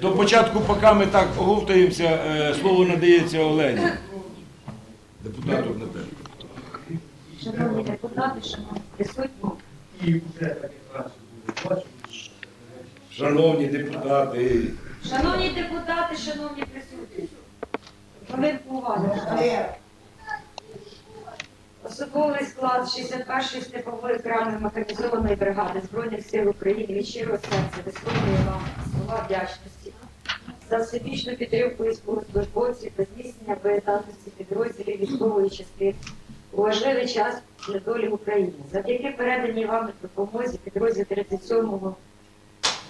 До початку, поки ми так оговтаємося, е, слово надається Олені. Депутату Гнатенко. Шановні депутати, шановні присутні. Шановні депутати, шановні депутати, шановні присутні, хвилинку уваги. Особовий склад 61-ї степової окремої механізованої бригади Збройних сил України від щирого серця висловлює вам слова вдячності за всебічну підтримку військовослужбовців та здійснення боєздатності підрозділів військової частини у важливий час для долі України. Завдяки переданій вам допомозі підрозділ 37-го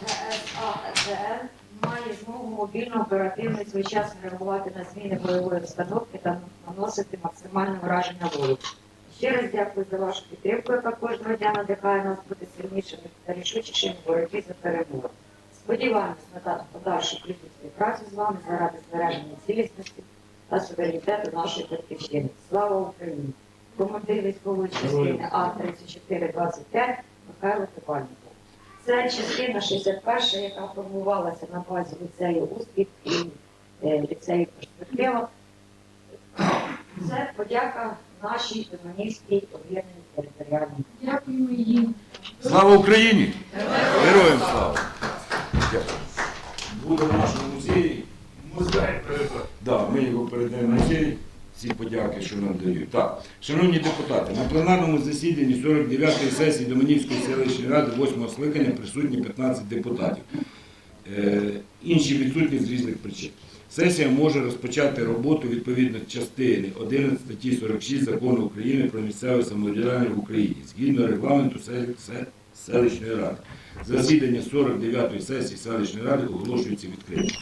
ГСАЗН має змогу мобільно оперативно і своєчасно реагувати на зміни бойової обстановки та наносити максимальне враження ворогу. Ще раз дякую за вашу підтримку, яка кожного дня надихає нас бути сильнішими та рішучішими боротьбі за перемогу. Сподіваємось на подальшу плідну співпрацю з вами заради збереження цілісності та суверенітету нашої батьківщини. Слава Україні! Командир військової частини А-3425 Михайло Топальников. Це частина 61, яка формувалася на базі ліцею Успіх і е, ліцею Перспектива. Це подяка нашій Доманівській об'єднаній територіальній. Дякуємо їм. слава Україні! Героям слава! Буде в нашому музеї. Музей. Да, ми його передаємо в музей. Ці подяки, що нам дають. Так, шановні депутати, на пленарному засіданні 49-ї сесії Доманівської селищної ради 8 скликання присутні 15 депутатів. Е, інші відсутні з різних причин. Сесія може розпочати роботу відповідно частини 11 статті 46 закону України про місцеве самоврядування в Україні згідно регламенту се- се- селищної ради. Засідання 49-ї сесії селищної ради оголошується відкритим.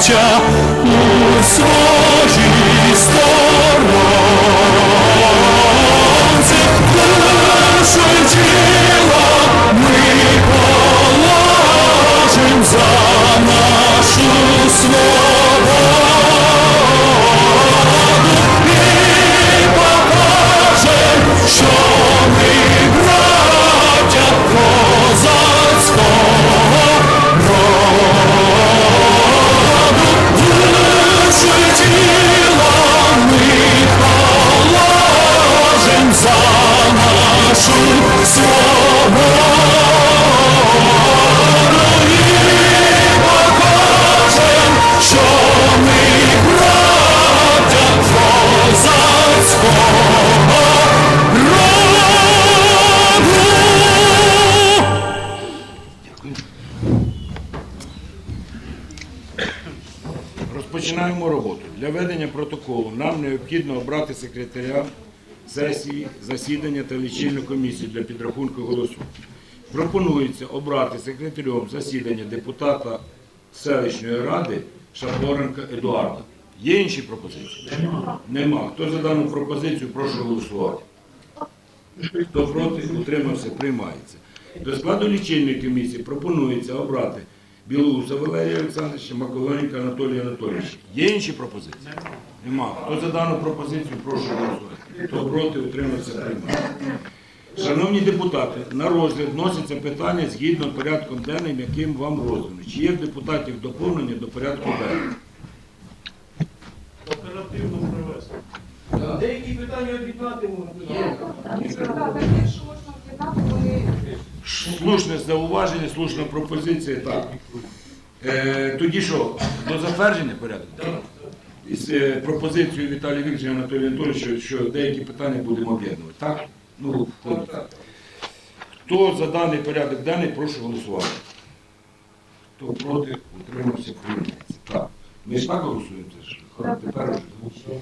Браття, у своїй сторонці, Наше тіло ми положим за нашу свободу і покажем, що ми браття. Розпочинаємо роботу. Для ведення протоколу нам необхідно обрати секретаря сесії, засідання та лічильну комісію для підрахунку голосу. Пропонується обрати секретарем засідання депутата селищної ради Шапоренка Едуарда. Є інші пропозиції? Нема. Хто за дану пропозицію, прошу голосувати. Хто проти, утримався, приймається. До складу лічильної комісії пропонується обрати Білоуса Валерія Олександровича, Маколонька Анатолія Анатолійовича. Є інші пропозиції? Нема. Хто за дану пропозицію, прошу голосувати. Хто проти, утримався, приймається. Шановні депутати, на розгляд вноситься питання згідно з порядком денним, яким вам роздано. Чи є в депутатів доповнення до порядку денного? Оперативно привезти. Деякі питання об'єднати можна. Якщо можна об'єднати, вони Слушне зауваження, слушна пропозиція. Так. Е, тоді що, до затвердження порядку? Із е, пропозицією Віталія Вікторовича Анатолія Анатолійовича, що деякі питання будемо об'єднувати. Так? Ну, ходить. Хто за даний порядок денний, прошу голосувати. Хто проти, утримався, приймається. Так. Ми ж так голосуємо, це ж. Тепер вже.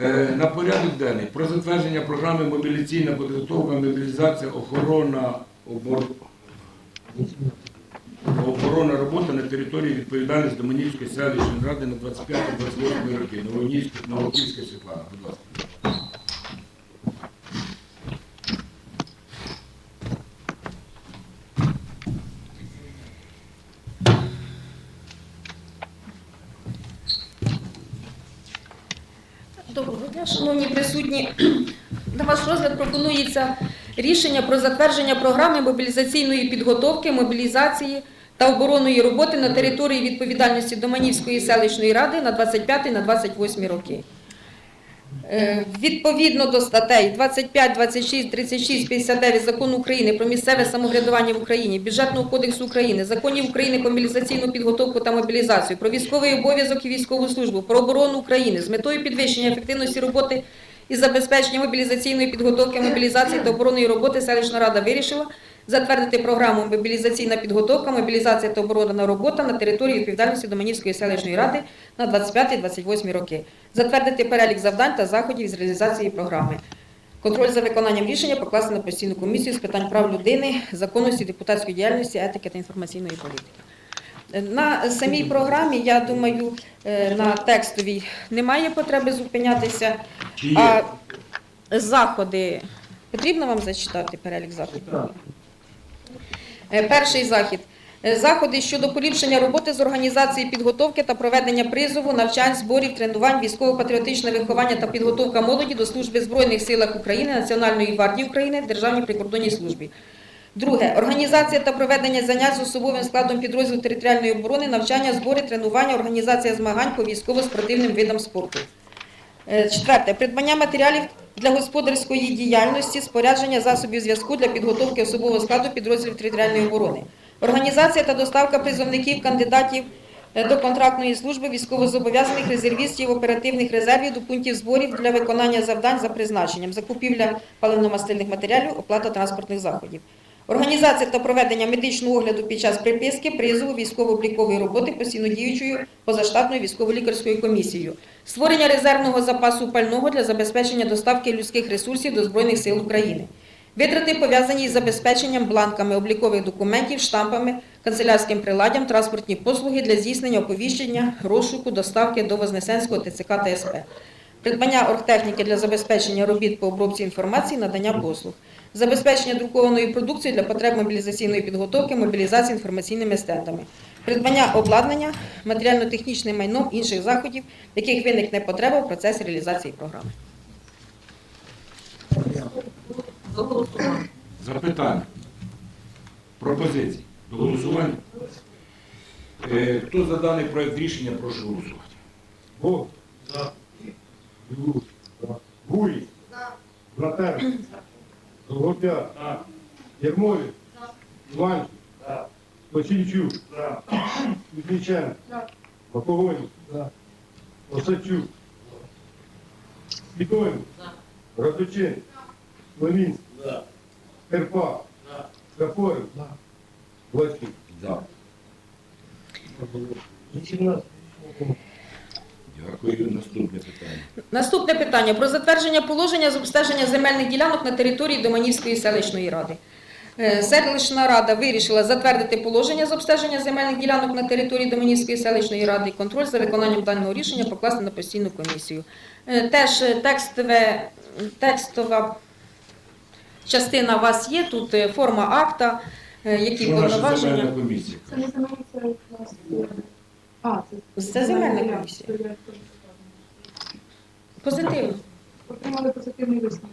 Е, На порядок денний про затвердження програми мобілізаційна підготовка, мобілізація, охорона, обор... оборона роботи на території відповідальності Доманівської селищної ради на 25-28 роки. Новоківська Світлана, будь ласка. Доброго дня, шановні присутні. На ваш розгляд пропонується рішення про затвердження програми мобілізаційної підготовки, мобілізації та оборонної роботи на території відповідальності Доманівської селищної ради на 25 на 28 роки. Е, Відповідно до статей 25, 26, 36, 59 Закону України про місцеве самоврядування в Україні, Бюджетного кодексу України, Законів України про мобілізаційну підготовку та мобілізацію, про військовий обов'язок і військову службу, про оборону України з метою підвищення ефективності роботи і забезпечення мобілізаційної підготовки, мобілізації та оборонної роботи селищна рада вирішила затвердити програму мобілізаційна підготовка, мобілізація та оборонна робота на території відповідальності Доманівської селищної ради на 25-28 роки. Затвердити перелік завдань та заходів із реалізації програми. Контроль за виконанням рішення покласти на постійну комісію з питань прав людини, законності, депутатської діяльності, етики та інформаційної політики. На самій програмі, я думаю, е, на текстовій немає потреби зупинятися. А заходи потрібно вам зачитати перелік заходів? Е, Перший захід. Е, Заходи щодо поліпшення роботи з організації підготовки та проведення призову, навчань, зборів, тренувань, військово-патріотичне виховання та підготовка молоді до служби в Збройних силах України, Національної гвардії України, Державній прикордонній службі. Друге. Організація та проведення занять з особовим складом підрозділу територіальної оборони, навчання, збори, тренування, організація змагань по військово-спортивним видам спорту. Е, Четверте. Придбання матеріалів для господарської діяльності, спорядження засобів зв'язку для підготовки особового складу підрозділів територіальної оборони. Організація та доставка призовників, кандидатів е, до контрактної служби, військовозобов'язаних резервістів, оперативних резервів до пунктів зборів для виконання завдань за призначенням, закупівля паливно-мастильних матеріалів, оплата транспортних заходів. Організація та проведення медичного огляду під час приписки, призову, військово-облікової роботи постійно діючою позаштатною військово-лікарською комісією. Створення резервного запасу пального для забезпечення доставки людських ресурсів до Збройних сил України. Витрати пов'язані із забезпеченням бланками облікових документів, штампами, канцелярським приладдям, транспортні послуги для здійснення оповіщення, розшуку, доставки до Вознесенського ТЦК та СП. Придбання оргтехніки для забезпечення робіт по обробці інформації, надання послуг. Забезпечення друкованої продукції для потреб мобілізаційної підготовки, мобілізації інформаційними стендами. Придбання обладнання, матеріально-технічним майном інших заходів, в яких виникне потреба в процесі реалізації програми. Запитання. Пропозиції. До голосування. Е, Хто за даний проект рішення, прошу голосувати. Бог. Білуш. Гулі. Братер. Долгопя. Єрмолі. Іванчик. Осінчук. Кузьміченко. Маковонів. Осадчук. Підойм. Радучин. Левінський. Терпа. Кафорин. Власів. За. Дякую. Наступне питання. Наступне питання про затвердження положення з обстеження земельних ділянок на території Доманівської селищної ради. Е, Селищна рада вирішила затвердити положення з обстеження земельних ділянок на території Доманівської селищної ради і контроль за виконанням даного рішення покласти на постійну комісію. Е, Теж е, текстове, текстова частина у вас є, тут форма акта, які Що повноваження. комісія? Це не займається. А, це, Це земельна комісія. Позитивно. Отримали позитивний висновок.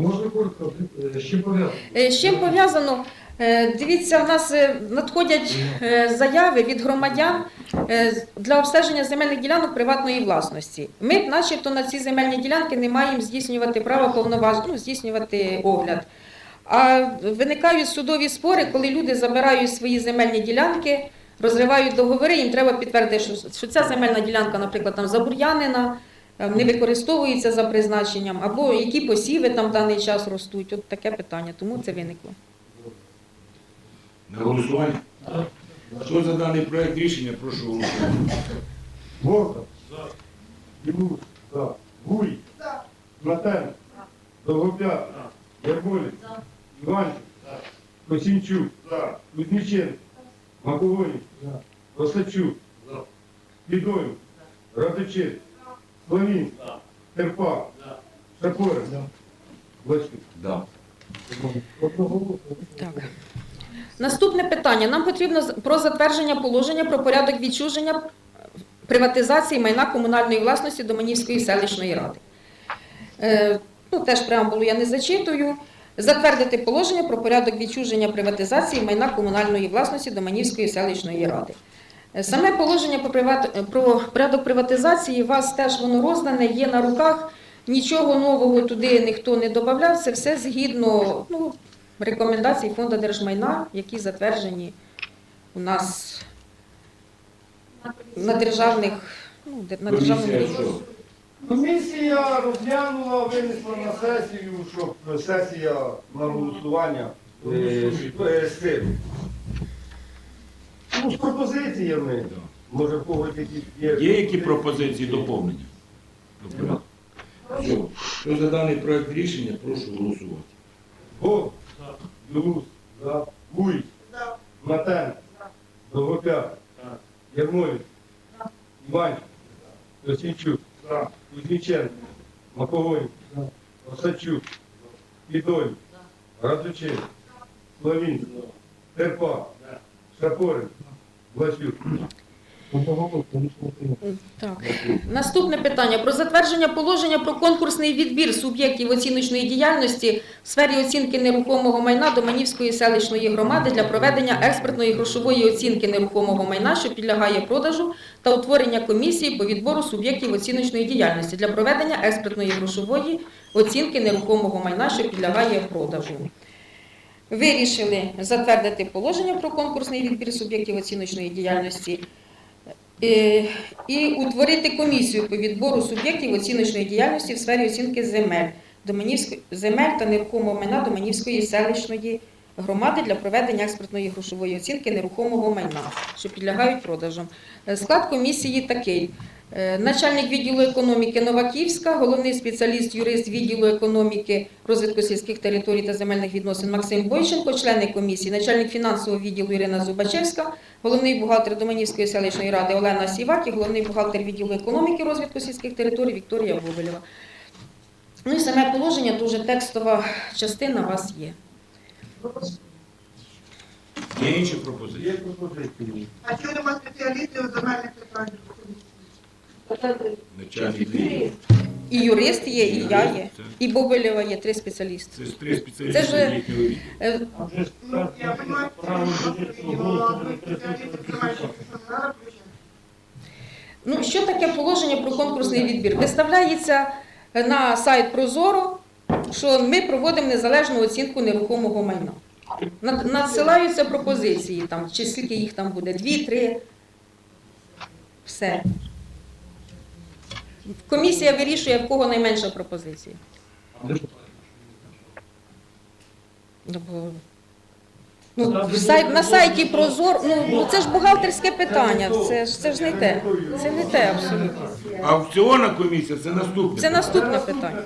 Можна коротко, з чим пов'язано? Е, З чим пов'язано? Е, Дивіться, в нас е, надходять е, заяви від громадян е, для обстеження земельних ділянок приватної власності. Ми, начебто, на ці земельні ділянки не маємо здійснювати право повноважень, ну, здійснювати огляд. А виникають судові спори, коли люди забирають свої земельні ділянки, розривають договори, їм треба підтвердити, що, ця земельна ділянка, наприклад, там забур'янена, е, не використовується за призначенням, або які посіви там в даний час ростуть. От таке питання, тому це виникло. На голосування? Хто за даний проект рішення, прошу голосувати. Богдан. Білус. За. Гуй. Платен. Довгопят. Ярмолик. Іванчик. Косінчук. Кузьміченко. Маковонів. Осадчук. Підоїв. Радичев. Славін. Терпак. Шапорин. Блачки. Да. Так. Наступне питання. Нам потрібно про затвердження положення про порядок відчуження приватизації майна комунальної власності Доманівської селищної ради. Е, ну, теж преамбулу я не зачитую. Затвердити положення про порядок відчуження приватизації майна комунальної власності Доманівської селищної ради. Е, Саме положення про, приват... про порядок приватизації у вас теж воно роздане, є на руках. Нічого нового туди ніхто не додавав. Це все згідно ну, рекомендацій Фонду держмайна, які затверджені у нас на державних, ну, на державному Комісія рівні. Комісія розглянула, винесла на сесію, щоб сесія на голосування е, з- з цим. Ну, з пропозиціями. Може, в когось якісь є. Є які пропозиції доповнення? До порядку? Все. Хто за даний проект рішення, прошу голосувати. Бог, Білус, Гуй, Матен, Довгопят, Ярмолік, Іванчик, Косінчук, Кузьміченко, Маковонів, Осадчук, Підоль, Радучев, Славін, Терпа, Шапорин. Так. Наступне питання про затвердження положення про конкурсний відбір суб'єктів оціночної діяльності в сфері оцінки нерухомого майна Доманівської селищної громади для проведення експертної грошової оцінки нерухомого майна, що підлягає продажу, та утворення комісії по відбору суб'єктів оціночної діяльності для проведення експертної грошової оцінки нерухомого майна, що підлягає продажу. Вирішили затвердити положення про конкурсний відбір суб'єктів оціночної діяльності. Е, і утворити комісію по відбору суб'єктів оціночної діяльності в сфері оцінки земель, земель та нерухомого майна Доманівської селищної громади для проведення експертної грошової оцінки нерухомого майна, що підлягають продажам. Склад комісії такий. Е, Начальник відділу економіки Новаківська, головний спеціаліст, юрист відділу економіки, розвитку сільських територій та земельних відносин Максим Бойченко, члени комісії, начальник фінансового відділу Ірина Зубачевська, головний бухгалтер Доманівської селищної ради Олена Сівак і головний бухгалтер відділу економіки розвитку сільських територій Вікторія Бобелєва. Ну і саме положення, дуже текстова частина у вас є. Є інші пропозиції? Є пропозиції. А чого нема спеціалістів у земельних питаннях? Начальник. І юрист є, і я є, і Бобелєва є, три спеціалісти. Це ж три Це ж- Ну, я розумію, що. Ну, що таке положення про конкурсний відбір? Виставляється на сайт Прозоро, що ми проводимо незалежну оцінку нерухомого майна. Надсилаються пропозиції, там, чи скільки їх там буде, дві, три. Все. Комісія вирішує, в кого найменша пропозиція. Ну, в сайт, на сайті Прозоро, ну, ну це ж бухгалтерське питання, це ж, це ж не те. Це не те абсолютно. Аукціонна комісія це наступне. Це наступне питання.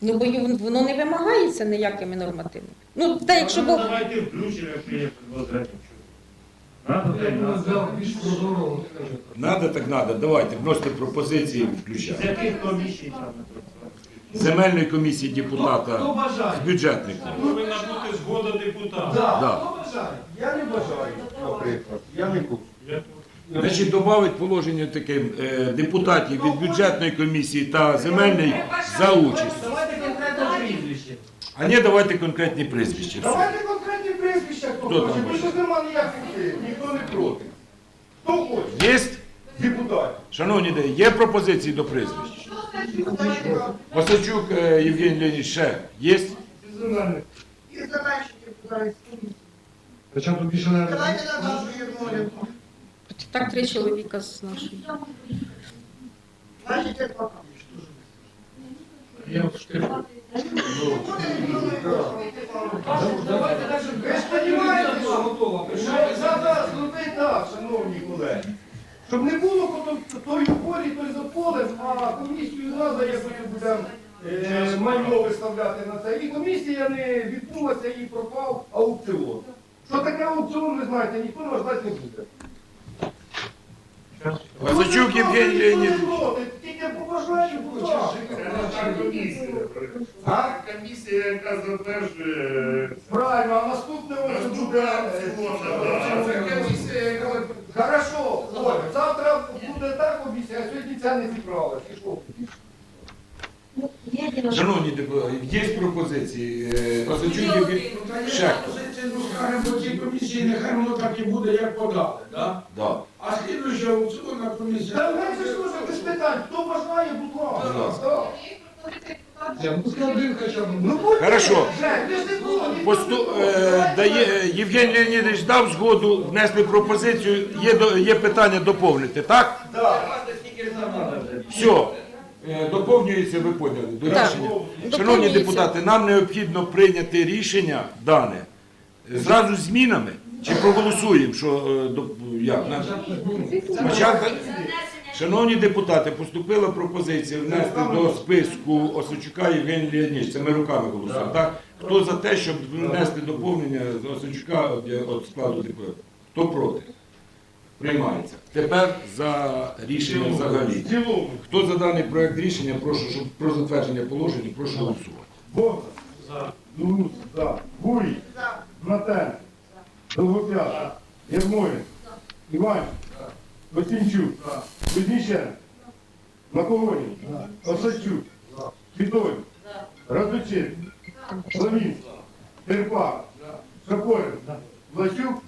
Ну, бо воно не вимагається ніякими нормативами. Ну, та якщо бо Давайте включимо, як є предложення. Надо, так надо. так. Давайте, вносите пропозиції, З включайте. яких комісій там? Земельної комісії депутата з бюджетника. Повинна бути згода депутата. Да. Я не бажаю, наприклад. Я не буду. Значить, додати положення таке е, депутатів від бюджетної комісії та земельної за участь. Давайте конкретно. А не давайте конкретні прізвища. Давайте конкретні прізвища, хто Хто хоче. там хоче? нема ніяких ніхто не проти. Хто хоче? Є? Депутатів. Шановні, де- є пропозиції до прізвищ? Осадчук е, Євгеній Леонідович ще є? І завершити питання. Причому тут більше не Давайте на нашу Єрмолінку. так три чоловіка з нашої. Значить, це пока. Я штирю. Не. Ви ж розумієте, що треба зробити так, шановні колеги. Щоб не було той у полі, той за полем, а комісію треба, як ми будемо майно виставляти на це. І комісія не відбулася і пропав аукціон. Що таке аукціон, ви знаєте, ніхто нас знати не буде. Васачук Євгеній Леонідович. Тільки. А? Комісія, яка затверджує Правильно, а наступне ось буде. е, Хорошо, Оля, завтра буде так комісія, а сьогодні ця не? Ну, що Шановні депутати, є пропозиції. Е, Васачук Євгеній. Пропозиція, ну цій комісії, нехай воно так і буде, як подали, да? Да. Слідуюча аукціонна комісія. Та ж може без питань, хто бажає, будь ласка. Ну, один хоча б. Ну, будь Хорошо. Жень, ви ж не було, ні Посту, е, дає, Євгеній Леонідович дав згоду, внесли пропозицію, є, до- є питання доповнити, так? Так. Все. Е, Доповнюється, ви поняли, до Так. рішення. Шановні Доповнюється. депутати, нам необхідно прийняти рішення дане зразу з змінами. Чи проголосуємо, що е, до- як? На- Спочатку, шановні депутати, поступила пропозиція внести до списку Осочука Євгенія Леонідовича. Це ми руками голосуємо. Так? Хто за те, щоб внести доповнення з Осочука от, я- складу депутатів? Хто проти? Приймається. Тепер за рішення взагалі. Хто за даний проект рішення, прошу, щоб про затвердження положення, прошу голосувати. Богдан. За. Лугус. За. Гурій. Наталь. Довгоп'ят. Єрмолін. Іван. Осінчук. Кузьміченко. Макогоній. Осадчук. Фітой. Радучик. Славінський. Терпак. Шапорин. Власюк.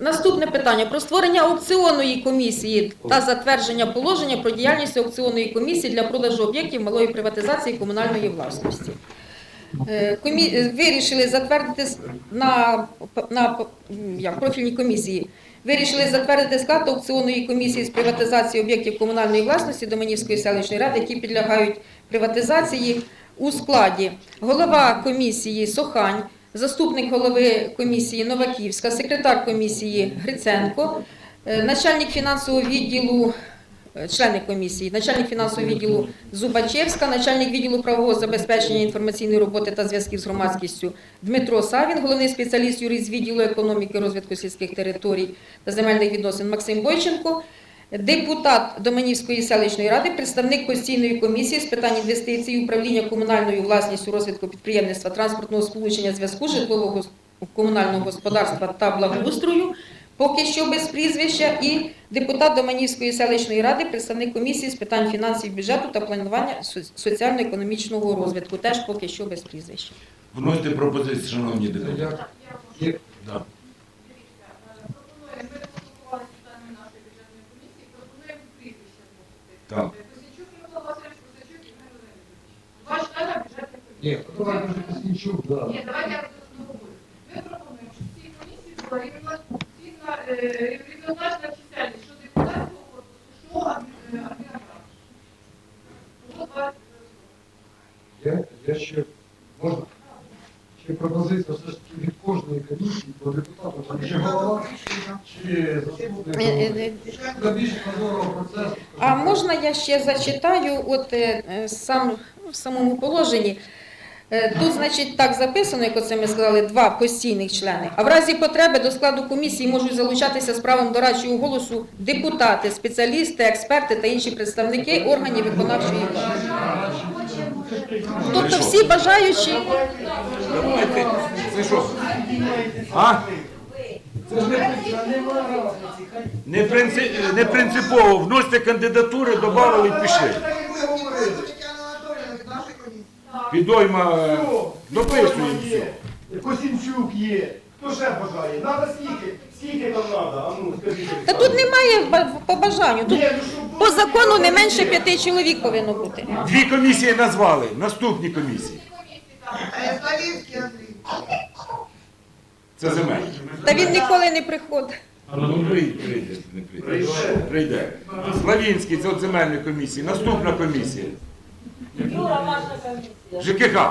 Наступне питання про створення аукціонної комісії та затвердження положення про діяльність аукціонної комісії для продажу об'єктів малої приватизації комунальної власності. Е, комі- е, Вирішили затвердити на, на як, профільній комісії. Вирішили затвердити склад аукціонної комісії з приватизації об'єктів комунальної власності Доманівської селищної ради, які підлягають приватизації у складі голова комісії Сохань, заступник голови комісії Новаківська, секретар комісії Гриценко, е, начальник фінансового відділу, члени комісії, начальник фінансового відділу Зубачевська, начальник відділу правового забезпечення інформаційної роботи та зв'язків з громадськістю Дмитро Савін, головний спеціаліст юрист відділу економіки, розвитку сільських територій та земельних відносин Максим Бойченко. Депутат Доменівської селищної ради, представник постійної комісії з питань інвестицій, управління комунальною власністю, розвитку підприємництва, транспортного сполучення, зв'язку, житлового комунального господарства та благоустрою, поки що без прізвища, і депутат Доменівської селищної ради, представник комісії з питань фінансів, бюджету та планування со- соціально-економічного розвитку, теж поки що без прізвища. Вносите пропозиції, шановні депутати. Да. Так. Ні, давайте я розповім. Ми пропонуємо, щоб в цій комісії була е, чисельність, що депутатського корпусу, що е, адміністрації. Я, я ще можна? Ще пропозиція все ж таки від кожної комісії по депутату, там чи голова, чи заступник. Для більш прозорого процесу. А можна я ще зачитаю от е, сам в самому положенні. Е, Тут, значить, так записано, як оце ми сказали, два постійних члени. А в разі потреби до складу комісії можуть залучатися з правом дорадчого голосу депутати, спеціалісти, експерти та інші представники органів виконавчої влади. Тобто всі бажаючі. Давайте. Це що? А? Це ж не нема Не, принци... не принципово. Вносите кандидатури, додали і пішли. Підойма. е, Все, Дописуємо все. Косінчук є. Хто ще бажає? Надо скільки? Скільки там треба? А ну, скажіть. Та тут немає ба- по бажанню. Тут Ні, ну, щоб по закону не менше є. п'яти чоловік повинно бути. Дві комісії назвали. Наступні комісії. Андрій. Це земель. Та він ніколи не приходить. Ну, прийде, прийде, не прийде. Прийде. Славінський, це от земельна комісія. Наступна комісія. ЖКХ,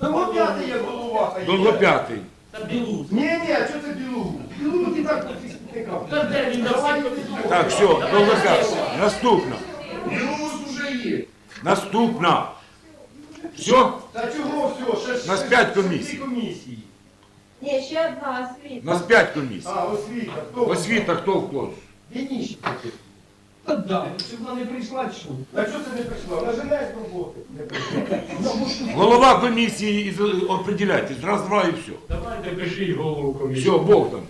Довгоп'ятий є голова. хай є. Долгоп'ятий. Та білу. Ні, ні, а що це білу? Білу і так не Та де він на всіх капіталах? Так, все, Долгоп'ятий. Наступна. Білоус уже є. Наступна. Все? Та чого все? Ще, Нас п'ять комісій. дві комісії. Ні, ще одна освіта. Нас 5 комісій. А, освіта. Хто? Освіта хто входить? Вініші. Та да, щоб вона не прийшла, чи що? А чого це не прийшла? Вона жене з роботи. Не прийшла. Голова комісії і з- определяйтесь. Раз, два і все. Давайте пишіть голову комісії. Все, Богдан.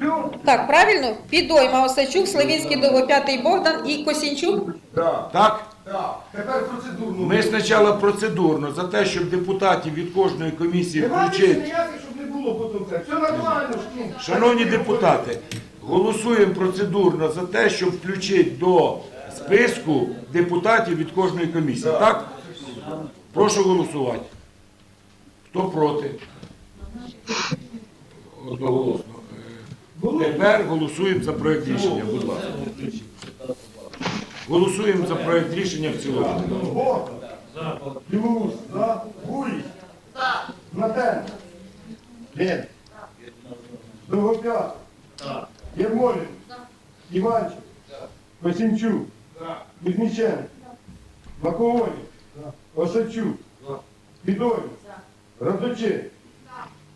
Все? Так, правильно? Підойма, Осачук, Славінський, Довгоп'ятий Богдан і Косінчук. Так. Так? Так. Тепер процедурно. Ми спочатку процедурно за те, щоб депутатів від кожної комісії Немає включити. ніяких, щоб не було потім це. Все нормально. ж, ну. Шановні депутати, голосуємо процедурно за те, щоб включити до списку депутатів від кожної комісії. Так? Прошу голосувати. Хто проти? Одноголосно. Е, Тепер голосуємо за проект рішення, будь ласка. Голосуємо за проект рішення в цілому. Лен. Довгоп'ят. Єрмолін. Іванчик. Косінчук. Кузьміченко. Маковоні. Осадчук. Підойм. Радочей.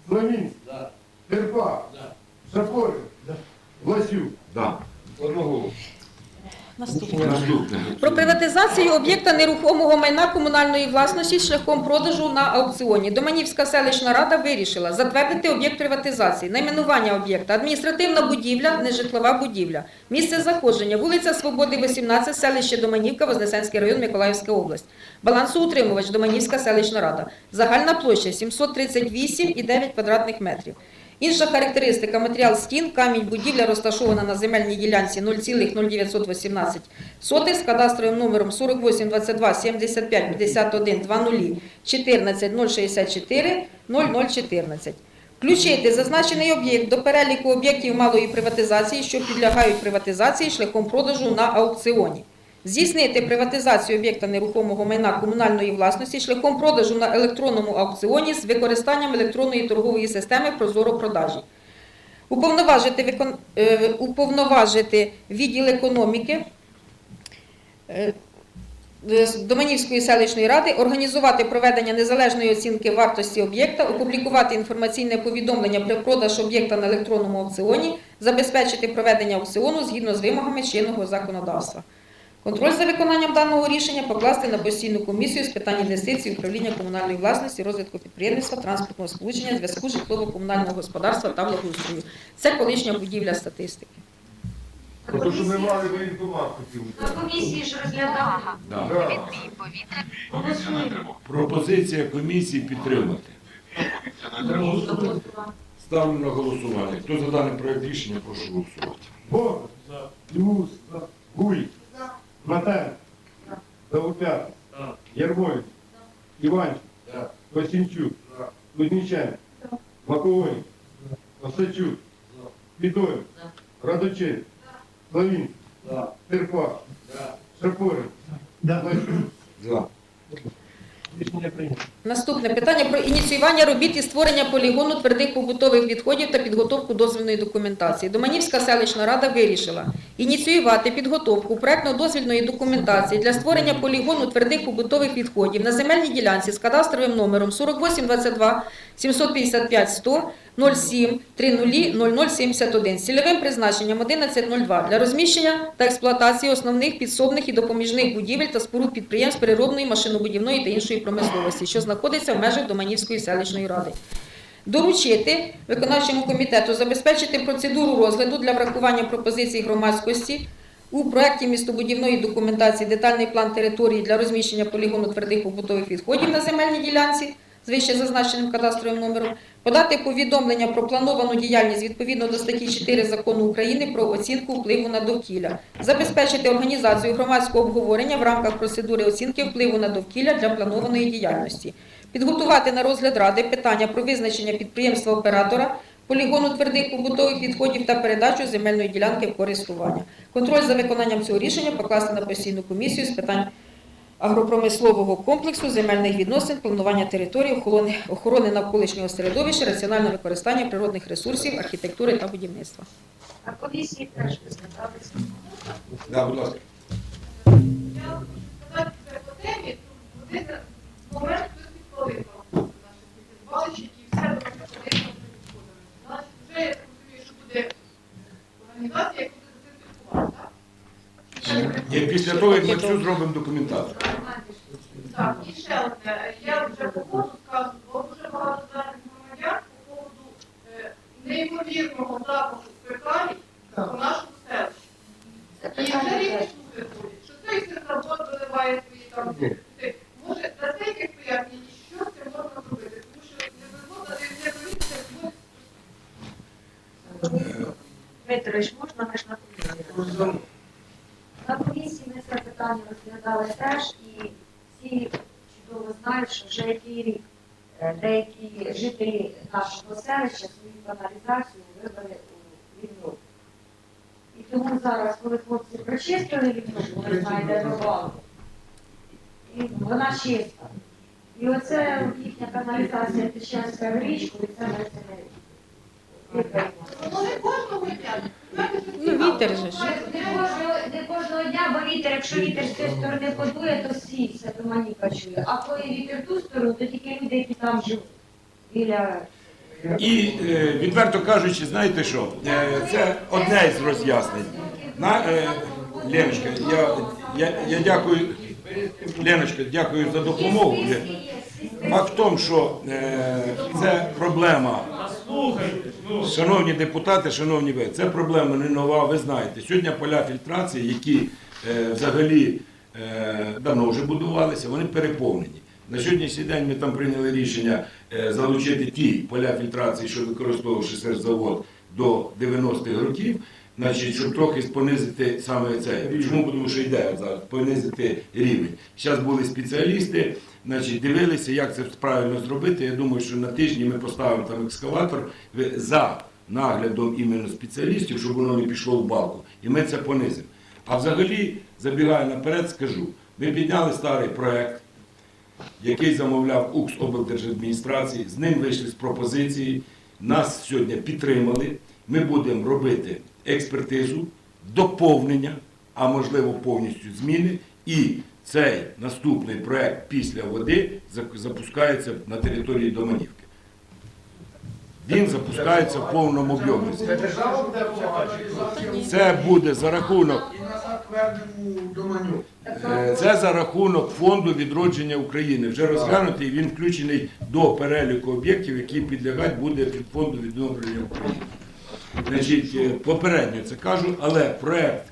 Славінський. Терпа. Сапорин. Власюк. Да. Одного. Наступне. Про приватизацію об'єкта нерухомого майна комунальної власності шляхом продажу на аукціоні. Доманівська селищна рада вирішила затвердити об'єкт приватизації, найменування об'єкта, адміністративна будівля, нежитлова будівля, місце знаходження, вулиця Свободи, 18, селище Доманівка, Вознесенський район, Миколаївська область. Балансоутримувач Доманівська селищна рада. Загальна площа 738,9 квадратних метрів. Інша характеристика матеріал стін, камінь будівля розташована на земельній ділянці 0,0918 сотих з кадастровим номером 4822 75 51 20 14 064 0014. Включити зазначений об'єкт до переліку об'єктів малої приватизації, що підлягають приватизації шляхом продажу на аукціоні. Здійснити приватизацію об'єкта нерухомого майна комунальної власності шляхом продажу на електронному аукціоні з використанням електронної торгової системи Прозоро продажі. Уповноважити, е, уповноважити відділ економіки е, Доманівської селищної ради організувати проведення незалежної оцінки вартості об'єкта, опублікувати інформаційне повідомлення про продаж об'єкта на електронному аукціоні, забезпечити проведення аукціону згідно з вимогами чинного законодавства. Контроль за виконанням даного рішення покласти на постійну комісію з питань інвестицій, управління комунальної власності, розвитку підприємництва, транспортного сполучення, зв'язку житлово-комунального господарства та благоустрою. Це колишня будівля статистики. Тобто, щоб ми мали воєнкомат хотіли. На комісії ж розглядали. Да. Да. Пропозиція комісії підтримати. Ставлю на голосування. Хто за даний проект рішення, прошу голосувати. Богдан. Білоус. Гуй. Натен. Довгоп'ят. Єрмолін. Іванчик. Косінчук. Кузьміченко. Маковонь. Осачук. Підойм. Радочей. Славін. Терпа. Шапорин. Власюк. За. Рішення прийнято. Наступне питання про ініціювання робіт і створення полігону твердих побутових відходів та підготовку дозвільної документації. Доманівська селищна рада вирішила ініціювати підготовку проектно-дозвільної документації для створення полігону твердих побутових відходів на земельній ділянці з кадастровим номером 4822 755 100 07 30 0071 з цільовим призначенням 1102 для розміщення та експлуатації основних підсобних і допоміжних будівель та споруд підприємств переробної, машинобудівної та іншої промисловості, що знаходиться в межах Доманівської селищної ради. Доручити виконавчому комітету забезпечити процедуру розгляду для врахування пропозицій громадськості у проєкті містобудівної документації детальний план території для розміщення полігону твердих побутових відходів на земельній ділянці з вище зазначеним кадастровим номером, подати повідомлення про плановану діяльність відповідно до статті 4 Закону України про оцінку впливу на довкілля, забезпечити організацію громадського обговорення в рамках процедури оцінки впливу на довкілля для планованої діяльності, підготувати на розгляд ради питання про визначення підприємства оператора полігону твердих побутових відходів та передачу земельної ділянки в користування. Контроль за виконанням цього рішення покласти на постійну комісію з питань агропромислового комплексу, земельних відносин, планування території, охорони, охорони навколишнього середовища, раціонального використання природних ресурсів, архітектури та будівництва. На комісії теж розглядалися. Да, будь ласка. Я хочу сказати по темі, вони момент хтось підпалив наші звалищі і все до нас вже я розумію, що буде організація, яка буде за цим слідкувати, так? І після того, як ми всю зробимо документацію. Так, і ще одне. Я вже по ходу скажу, бо дуже багато звернень громадян по поводу е, неймовірного запаху фекалій по нашому селищі. І вже різні чути ходять, що той синдработ виливає свої там. Може, дасте якесь пояснення, що це можна зробити? Тому що не безводно, не повітря, Дмитрович, можна ж на? На комісії ми це питання розглядали теж, і всі чудово знають, що вже який рік е, деякі жителі нашого селища свою каналізацію вивели у війну. І тому зараз, коли хлопці прочистили вікно, вони знаєте, рвали, і вона чиста. І оце їхня каналізація Тищанська в річку, і це ми Ну, вітер же ж. Не кожного, не кожного дня, бо вітер, якщо вітер з тієї сторони подує, то всі все туманіка чує. А коли вітер в ту сторону, то тільки люди, які там живуть. Біля І е, відверто кажучи, знаєте що, е, це одне з роз'яснень. На, е, Леночка, я, я, я дякую, Леночка, дякую за допомогу. Факт в тому, що е, це проблема. Слухайте, ну. Шановні депутати, шановні ви, це проблема не нова, ви знаєте. Сьогодні поля фільтрації, які е, взагалі е, давно вже будувалися, вони переповнені. На сьогоднішній день ми там прийняли рішення е, залучити ті поля фільтрації, що використовував завод до 90-х років, значить, щоб трохи понизити саме це. Чому? Тому що йде зараз, понизити рівень. Зараз були спеціалісти, значить, дивилися, як це правильно зробити. Я думаю, що на тижні ми поставимо там екскаватор за наглядом іменно спеціалістів, щоб воно не пішло в балку. І ми це понизимо. А взагалі, забігаю наперед, скажу, ми підняли старий проект, який замовляв УКС облдержадміністрації, з ним вийшли з пропозиції, нас сьогодні підтримали. Ми будемо робити експертизу, доповнення, а можливо повністю зміни. І цей наступний проект після води запускається на території Доманівки. Він запускається в повному об'ємі. Це буде. За рахунок. Е, Це за рахунок фонду відродження України. Вже розглянутий, він включений до переліку об'єктів, які підлягають буде під фонду відновлення України. Значить, е, попередньо це кажу, але проект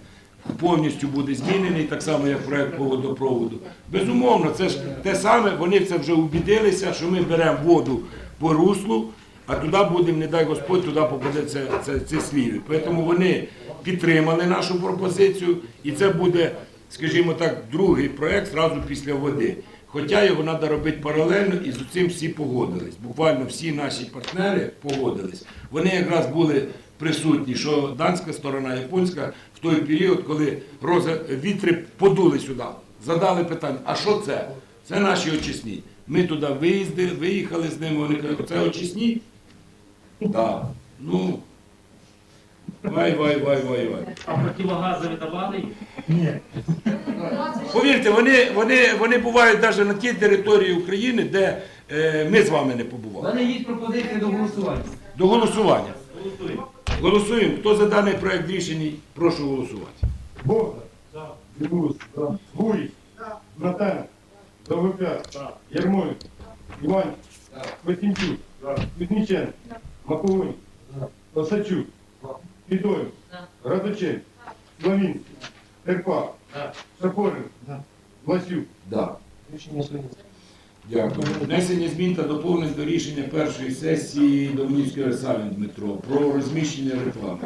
повністю буде змінений, так само як проект по водопроводу. Безумовно, це ж те саме, вони це вже убідилися, що ми беремо воду по руслу, а туди будемо, не дай Господь, туди попаде це, це, це сліві. Тому вони підтримали нашу пропозицію, і це буде, скажімо так, другий проект зразу після води. Хоча його треба робити паралельно, і з цим всі погодились. Буквально всі наші партнери погодились. Вони якраз були присутні, що данська сторона, японська, в той період, коли роза- вітри подули сюди, задали питання, а що це? Це наші очисні. Ми туди виїздили, виїхали з ними, вони кажуть, це очисні? Так. Ну, вай, вай, вай, вай, вай. А противогази видавали їх? Повірте, вони, вони, вони бувають навіть на тій території України, де е, ми з вами не побували. мене є пропозиція до голосування. До голосування. Голосуємо. Голосуємо. Хто за даний проект рішення, прошу голосувати. Богдан. Білус. Гурій. Натан. Довгопяк. Ярмоленко. Іван. Костянчук. Кузніченко. Маковонь. Осачук. Федоров. Радоченко. Славінський. Терпак. Сапорин. Власюк. Да. Дякую. Внесення змін та доповнень до рішення першої сесії Доманівської Савін Дмитро про розміщення реклами.